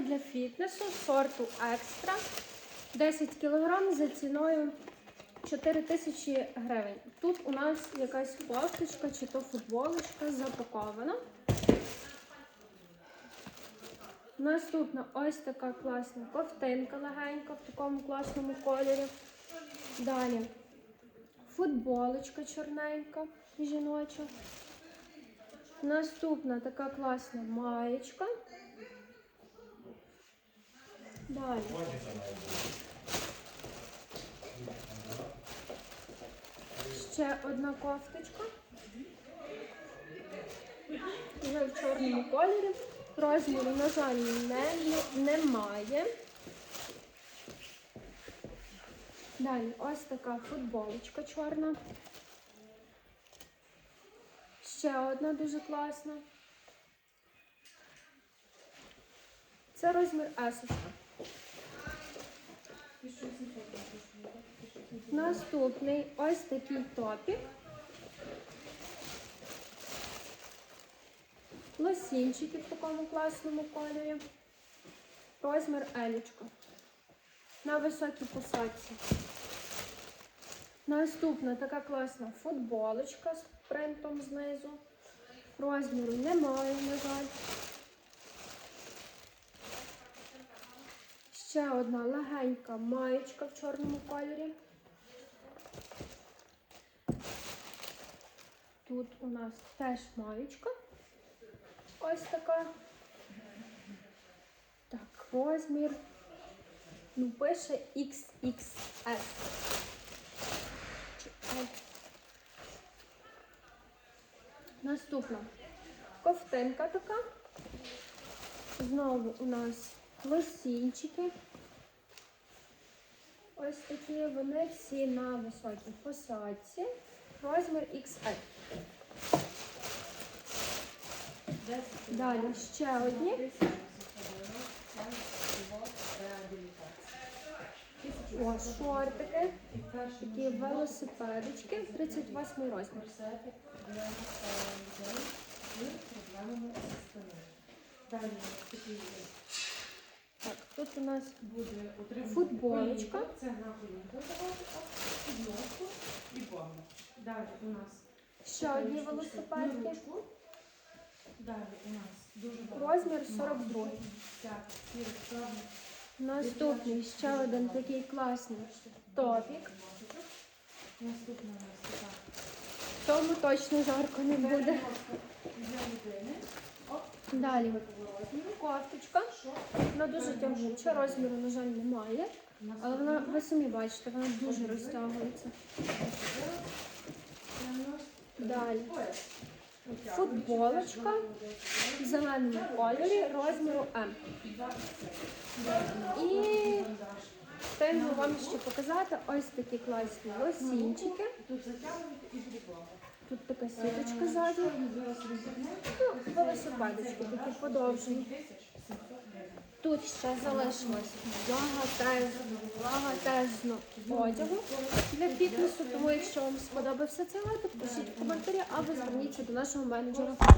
Для фітнесу сорту екстра 10 кг за ціною 4 тисячі гривень. Тут у нас якась кофточка чи то футболочка запакована. Наступна ось така класна ковтинка легенька в такому класному кольорі. Далі футболочка чорненька жіноча. Наступна така класна маєчка. Далі. Ще одна кофточка. Вже в чорному кольорі. Розміру, на жаль, не, немає. Далі ось така футболочка чорна. Ще одна дуже класна. Це розмір есочка. Наступний ось такий топік. Лосінчики в такому класному кольорі. Розмір елічка. На високій посадці. Наступна така класна футболочка з принтом знизу. Розміру немає, на жаль. Ще одна легенька маєчка в чорному кольорі. Тут у нас теж маєчка. Ось така. Так, розмір. Ну, пише XXS. Наступна ковтинка така. Знову у нас лосінчики. Ось такі вони всі на високій посадці. Розмір XL. Далі ще одні. О, шортики. Такі велосипедички. 38 розмір. Так, тут у нас буде Футболочка. Це на і. Далі у нас ще одні велосипедки. Далі у нас дуже Розмір 42. Так, сірий, чорний. Наступний ще один такий класний топік. Наступна у нас така. Тому точно жарко не буде. Далі кофточка. Вона дуже тягуча, розміру, на жаль, немає. Але вона, ви самі бачите, вона дуже розтягується. Далі футболочка в зеленому кольорі розміру М. І встигну вам ще показати ось такі класні лосінчики. Тут така сіточка ззаду. Ну, велосипедочки такі подовжені. Тут ще залишилось багато багатезно одягу для фітнесу. Тому якщо вам сподобався цей випадок, пишіть в коментарі або зверніться до нашого менеджера.